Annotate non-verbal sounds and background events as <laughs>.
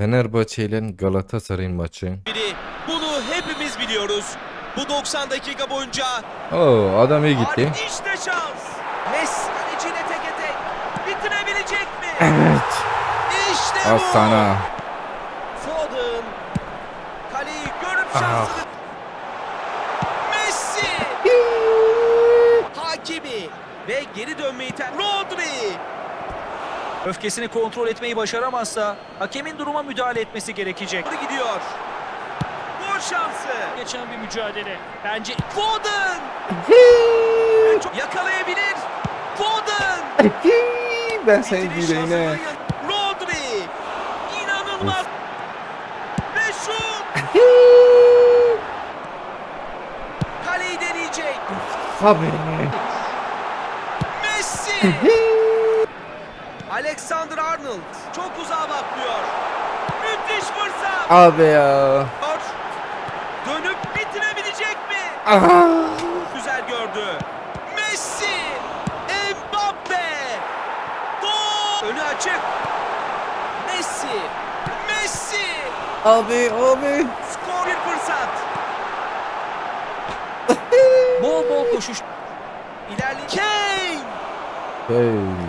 Fenerbahçe ile Galatasaray'ın maçı. biri. Bunu hepimiz biliyoruz. Bu 90 dakika boyunca Oo adam iyi gitti. Harika işte şans. Messi kaleciyle teke tek. Bitirebilecek mi? Evet. İşte bu. sana. Foden. Kaleyi görüp Ah. şansını. Messi. Hakimi. Ve geri dönmeyi ter. Rodri. Öfkesini kontrol etmeyi başaramazsa hakemin duruma müdahale etmesi gerekecek. Gidiyor. Gol şansı. Geçen bir mücadele. Bence Foden. Çok yakalayabilir. Foden. ben Bitiriş yüreğine. Rodri. İnanılmaz. Ve şut. Kaleyi deneyecek. Abi. Messi. Alexander Arnold. Çok uzağa bakmıyor. Müthiş fırsat. Abi ya. Dönüp bitirebilecek mi? Aha. Güzel gördü. Messi. Mbappe. Gol. Önü açık. Messi. Messi. Abi abi. Skor bir fırsat. <laughs> Bol bol koşuş. İlerli. Kane. Hey.